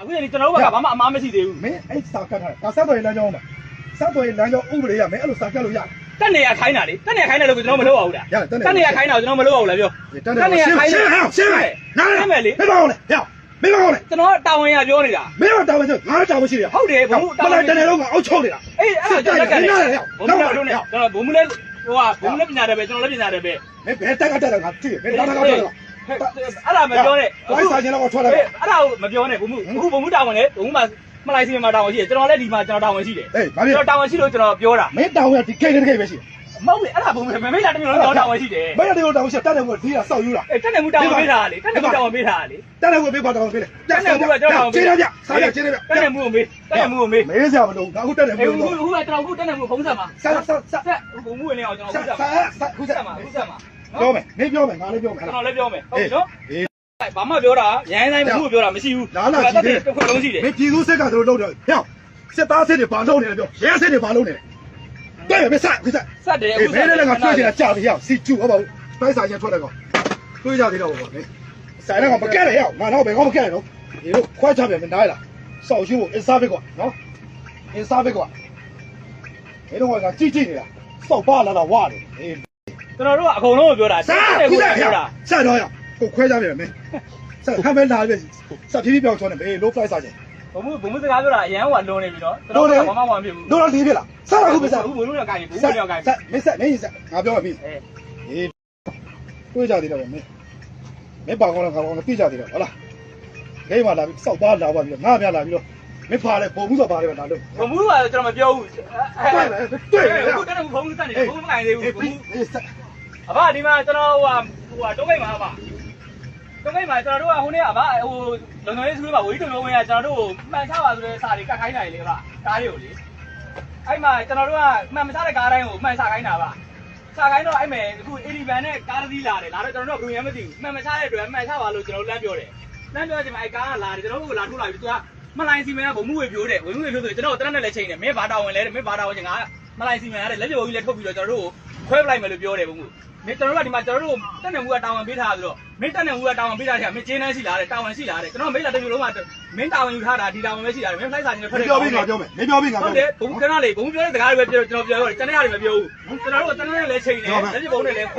အခုရင်ကျွန်တော်တို့ကဘာမှအမားမရှိသေးဘူးမင်းအဲ့စာကတ်ထားတာဒါဆက်တော်ရေးလမ်းကြောင်းမှာဆက်တော်ရေးလမ်းကြောင်းဥပဒေရမင်းအဲ့လိုစာကတ်လို့ရတက်နေရခိုင်းတာလေတက်နေရခိုင်းတယ်လို့ကျွန်တော်မလုပ်ပါဘူးလားရတယ်တက်နေတက်နေရခိုင်းတာကိုကျွန်တော်မလုပ်ပါဘူးလားပြောတက်နေရှင်းရှင်းဟဲ့ရှင်းမယ်နားလေမင်းမကောင်းနဲ့ဟဲ့မင်းမကောင်းနဲ့ကျွန်တော်တာဝန်ရပြောနေတာမင်းကတာဝန်ရှိငါတာဝန်ရှိတယ်ဟုတ်တယ်ဘုံတာမဝန်လိုက်တနေ့လုံးကအောက်ချုပ်နေတာအေးအဲ့ဒါကျွန်တော်လက်ကတယ်ဘုံဟဲ့မလို့နဲ့ကျွန်တော်ဘုံမလဲဟိုကဘုံမလဲပညာတယ်ပဲကျွန်တော်လည်းပညာတယ်ပဲမင်းဘယ်တက်ကတက်တယ်ငါကြည့်မင်းတာတာကောက်တယ် အဲ့ဒါမပြောနဲ့ဘိုင်းစာချင်းတော့ထွက်လာအဲ့ဒါကိုမပြောနဲ့ဘုံမအခုဘုံမတာဝန်လေဘုံမမလိုက်စီမှာတာဝန်ရှိတယ်ကျွန်တော်လည်းဒီမှာကျွန်တော်တာဝန်ရှိတယ်အေးဘာကျွန်ဖြစ်တော်တာဝန်ရှိလို့ကျွန်တော်ပြောတာမင်းတာဝန်ကဒီကိတ်တဲ့ကိတ်ပဲရှိမဟုတ်လေအဲ့ဒါဘုံမမိတ်လာတမျိုးလုံးကျွန်တော်တာဝန်ရှိတယ်မင်းတို့တာဝန်ရှိတက်တယ်ကိုဒီကစောက်ယူတာအေးတက်နေမှုတာဝန်ပေးတာလေတက်နေမှုတာဝန်ပေးတာလေတက်တယ်ကိုပေးပါတာဝန်ပေးတယ်ချင်းတယ်ပြစားရချင်းတယ်ပြတက်နေမှုကိုမေးတက်နေမှုကိုမေးမေးစရာမလိုငါအခုတက်တယ်အေးဘူးဟိုဟိုကကျွန်တော်အခုတက်နေမှုဖုံးဆက်မှာဆက်ဆက်ဆက်ဆက်ဘုံမှုဝင်နေအောင်ကျွန်တော်ဆက်ဖုံးဆက်ဆက်မှာဆက်ခုဖုံးဆက်ဆက်မှာဖုံးဆက်မှာ ပြောမယ်မင်းပြောမယ်ငါလည်းပြောမယ်ကျွန်တော်လည်းပြောမယ်ဟုတ်ပြီနော်အေးဘာမှပြောတာရန်တိုင်းမှုပြောတာမရှိဘူးလာလာကြည့်တယ်တစ်ခွက်လုံးရှိတယ်မင်းပြည်သူစစ်ကတို့လုပ်တယ်ဟဲ့စစ်သားစစ်တွေဘာလုပ်နေလဲပြောရဲစစ်တွေဘာလုပ်နေလဲတဲ့မဆက်ခုဆက်ဆက်တယ်အေးမင်းလည်းငါတွေ့ချင်တာကြာပြီဟဲ့စီကျူဟုတ်ပါဘူးတိုက်စာချင်းထွက်တယ်ကောတွေ့ကြသေးတော့ဘောမင်းဆိုင်တော့မကက်ရဟဲ့ငါတော့ဘယ်ကောမကက်ရတော့ဒီလိုခွဲချပြန်မနားလားစောက်ရှိဖို့အင်စားဘစ်ကွာနော်အင်စားဘစ်ကွာမင်းတို့ကကြည့်ကြည့်နေတာစောက်ပါလာတော့ဝါတယ်အေး ကျွန်တော်တို့ကအကုန်လုံးကိုပြောတာဆက်တယ်ခုကိုဆက်ပြောတာဆက်တော့ရကိုခွဲကြပြန်မင်းဆက်ခမ်းမဲလာပြီဆက်ဖြည်းဖြည်းပြောင်းချောနေဘေး low flight စာချင်းဘုံမှုဘုံမှုစကားပြောတာအရန်ဟိုကလွန်နေပြီနော်ကျွန်တော်ကဘာမှမဖြစ်ဘူးတို့တော့လေးပြလားဆက်တော့ခုပဲဆက်ဘူးဘုံမှုတော့ကိုင်းဘူးဘုံဆက်မှုတော့ကိုင်းဆက်မင်းဆက်မင်းဆက်ငါပြောမှပြီအေးအေးတွေးကြသေးတယ်ဗျမင်းမင်းပါကောင်းလားငါကောင်းလားပြကြသေးတယ်ဟုတ်လားဂိမ်းမှာလာပြီးစောက်ပါလာပါပြီးတော့ငါပြလာပြီးတော့မင်းဖားတယ်ပုံမှုဆိုပါတယ်ဗျဒါလို့ဘုံမှုကကျွန်တော်မပြောဘူးတွေ့တယ်တွေ့တယ်အခုတက်နေဘုံမှုတက်နေဘုံမှုမကိုင်းသေးဘူးဘုံမှု အေးဆက်အဘဒီမှာကျွန်တော်ဟိုဟာဟိုဟာတုံးကိတ်မှာပါတုံးကိတ်မှာကျွန်တော်တို့ကဟိုနေ့အဘဟိုလုံလုံလေးစကူးမှာဝီတုံလုံးဝင်ကကျွန်တော်တို့မှန်ချပါဆိုတဲ့စာတွေကတ်ခိုင်းတာလေဗျကားလေးကိုလေအဲ့မှာကျွန်တော်တို့ကမှန်မချတဲ့ကားတိုင်းကိုမှန်ချခိုင်းတာပါချခိုင်းတော့အဲ့မဲ့အခု11နဲ့ကားတစ်စီးလာတယ်လာတော့ကျွန်တော်တို့ကဘယ်မှမသိဘူးမှန်မချတဲ့အတွက်မှန်ချပါလို့ကျွန်တော်လမ်းပြောတယ်လမ်းပြောချိန်မှာအဲ့ကားကလာတယ်ကျွန်တော်တို့ကလာထိုးလာပြီးသူကမလိုင်းစီမံကဘုံမှုဝေပြိုးတယ်ဝေမှုဝေပြိုးဆိုကျွန်တော်တရက်နဲ့လည်းချိန်တယ်မင်းဘာတာဝန်လဲတဲ့မင်းဘာတာဝန်ချင်းငါမလိုင်းစီမံရတယ်လက်ပြုံကြီးလည်းထုတ်ပြီးတော့ကျွန်တော်တို့ ခွဲပလိုက်မယ်လို့ပြောတယ်ဘုံမှုမင်းကျွန်တော်တို့ကဒီမှာကျွန်တော်တို့တက်နေမှုကတာဝန်ပေးထားဆိုတော့မင်းတက်နေမှုကတာဝန်ပေးထားတယ်မင်းကျင်းနှန်းရှိလာတယ်တာဝန်ရှိလာတယ်ကျွန်တော်မိတ်လာတစ်မျိုးလုံးကမင်းတာဝန်ယူထားတာဒီတာဝန်ပဲရှိတာမင်းဖလိုက်စာချင်းနဲ့ထွက်မတယ်ပြောပြီးငါပြောမယ်မင်းပြောပြီးငါဟုပြောတ်တယ်ဘုံကနာလေဘုံပြောတဲ့စကားတွေပဲပြောကျွန်တော်ပြောရတယ်တနေ့ရတယ်မပြောဘူးကျွန်တော်တို့ကတနေ့နဲ့လည်းချိန်တယ်လက်ပြဘုံနဲ့လည်းခွဲ